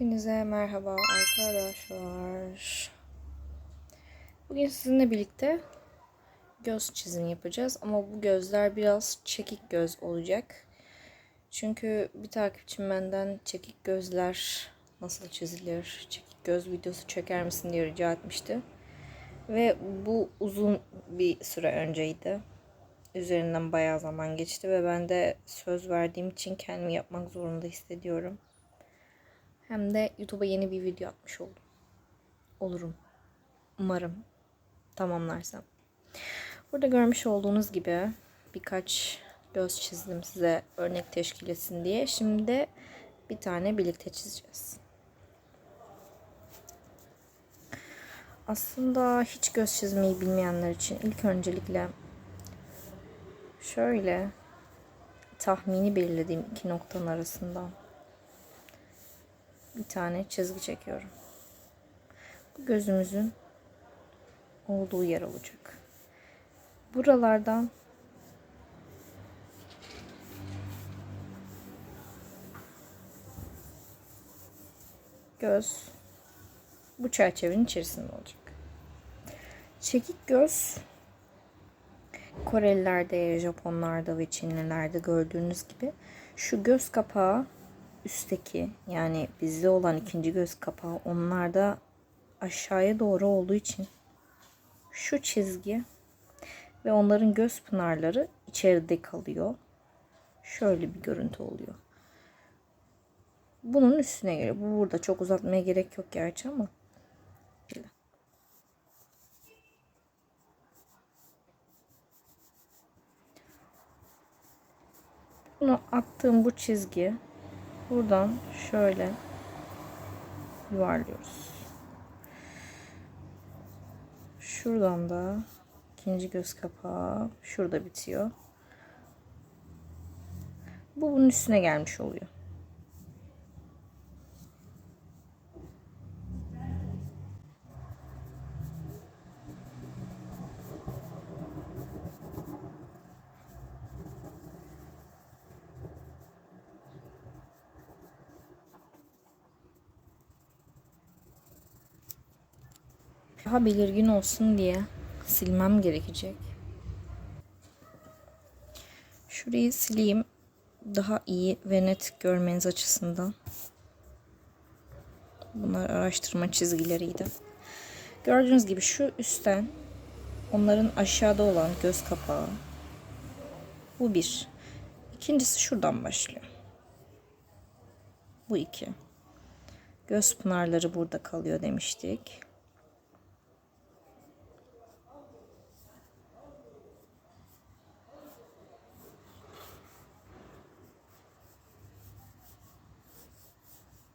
Hepinize merhaba arkadaşlar. Bugün sizinle birlikte göz çizimi yapacağız ama bu gözler biraz çekik göz olacak. Çünkü bir takipçim benden çekik gözler nasıl çizilir, çekik göz videosu çeker misin diye rica etmişti. Ve bu uzun bir süre önceydi. Üzerinden bayağı zaman geçti ve ben de söz verdiğim için kendimi yapmak zorunda hissediyorum. Hem de YouTube'a yeni bir video atmış oldum. Olurum. Umarım tamamlarsam. Burada görmüş olduğunuz gibi birkaç göz çizdim size örnek teşkil etsin diye. Şimdi bir tane birlikte çizeceğiz. Aslında hiç göz çizmeyi bilmeyenler için ilk öncelikle şöyle tahmini belirlediğim iki noktanın arasından bir tane çizgi çekiyorum. Bu gözümüzün olduğu yer olacak. Buralardan göz bu çerçevenin içerisinde olacak. Çekik göz Korelilerde, Japonlarda ve Çinlilerde gördüğünüz gibi şu göz kapağı üstteki yani bizde olan ikinci göz kapağı onlarda aşağıya doğru olduğu için şu çizgi ve onların göz pınarları içeride kalıyor. Şöyle bir görüntü oluyor. Bunun üstüne geliyor. Bu burada çok uzatmaya gerek yok gerçi ama. Bunu attığım bu çizgi buradan şöyle yuvarlıyoruz. Şuradan da ikinci göz kapağı şurada bitiyor. Bu bunun üstüne gelmiş oluyor. Daha belirgin olsun diye silmem gerekecek. Şurayı sileyim. Daha iyi ve net görmeniz açısından. Bunlar araştırma çizgileriydi. Gördüğünüz gibi şu üstten onların aşağıda olan göz kapağı. Bu bir. İkincisi şuradan başlıyor. Bu iki. Göz pınarları burada kalıyor demiştik.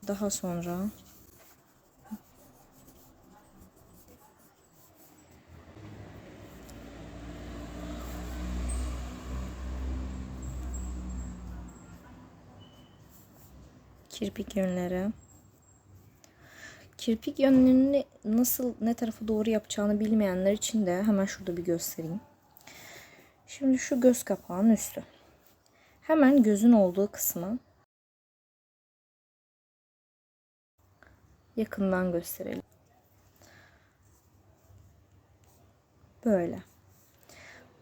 Daha sonra kirpik yönleri. Kirpik yönlerini nasıl ne tarafa doğru yapacağını bilmeyenler için de hemen şurada bir göstereyim. Şimdi şu göz kapağının üstü. Hemen gözün olduğu kısmı yakından gösterelim. Böyle.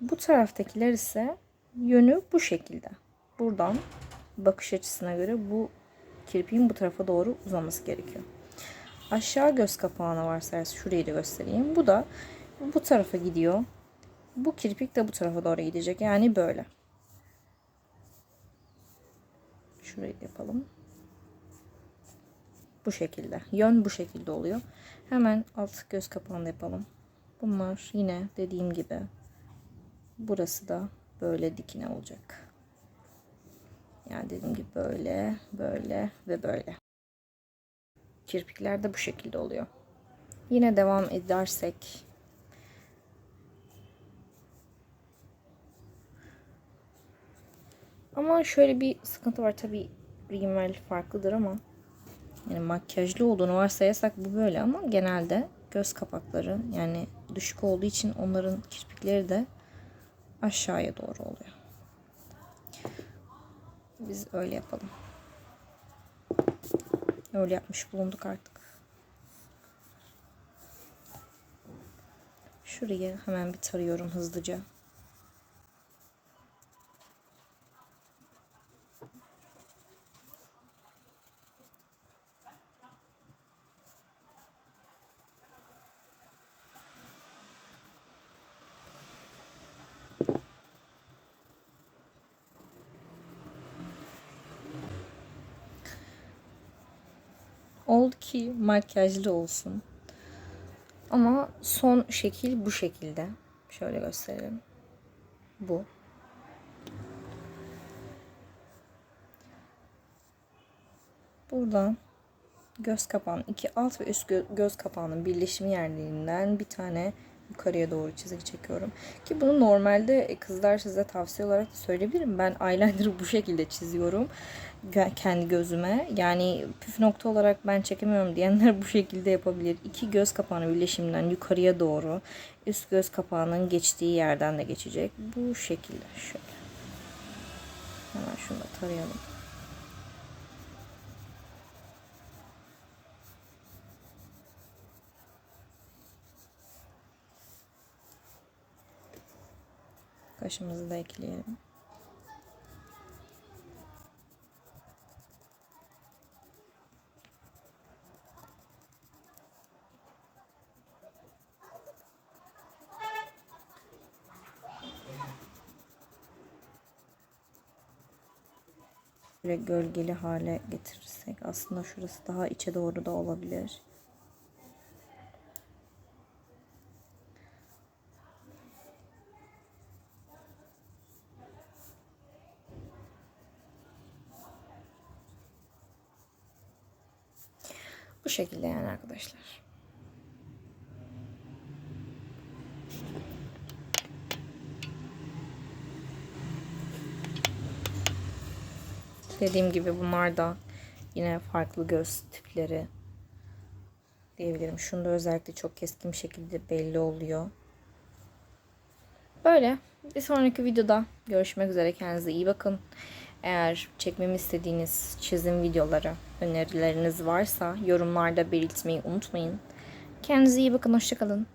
Bu taraftakiler ise yönü bu şekilde. Buradan bakış açısına göre bu kirpiğin bu tarafa doğru uzaması gerekiyor. Aşağı göz kapağına varsa şurayı da göstereyim. Bu da bu tarafa gidiyor. Bu kirpik de bu tarafa doğru gidecek. Yani böyle. Şurayı yapalım. Bu şekilde. Yön bu şekilde oluyor. Hemen alt göz kapağını yapalım. Bunlar yine dediğim gibi burası da böyle dikine olacak. Yani dediğim gibi böyle, böyle ve böyle. Kirpikler de bu şekilde oluyor. Yine devam edersek Ama şöyle bir sıkıntı var tabi rimel farklıdır ama yani makyajlı olduğunu varsayasak bu böyle ama genelde göz kapakları yani düşük olduğu için onların kirpikleri de aşağıya doğru oluyor. Biz öyle yapalım. Öyle yapmış bulunduk artık. Şurayı hemen bir tarıyorum hızlıca. Oldu ki makyajlı olsun. Ama son şekil bu şekilde. Şöyle gösterelim. Bu. Buradan göz kapağının iki alt ve üst gö- göz kapağının birleşimi yerlerinden bir tane yukarıya doğru çizgi çekiyorum. Ki bunu normalde e, kızlar size tavsiye olarak da söyleyebilirim. Ben eyeliner'ı bu şekilde çiziyorum. Kendi gözüme. Yani püf nokta olarak ben çekemiyorum diyenler bu şekilde yapabilir. İki göz kapağının birleşiminden yukarıya doğru üst göz kapağının geçtiği yerden de geçecek. Bu şekilde şöyle. Hemen şunu da tarayalım. Kaşımızı da ekleyelim. Böyle gölgeli hale getirirsek aslında şurası daha içe doğru da olabilir. Bu şekilde yani arkadaşlar. Dediğim gibi bunlar da yine farklı göz tipleri diyebilirim. Şunda özellikle çok keskin şekilde belli oluyor. Böyle. Bir sonraki videoda görüşmek üzere. Kendinize iyi bakın. Eğer çekmemi istediğiniz çizim videoları, önerileriniz varsa yorumlarda belirtmeyi unutmayın. Kendinize iyi bakın. Hoşçakalın.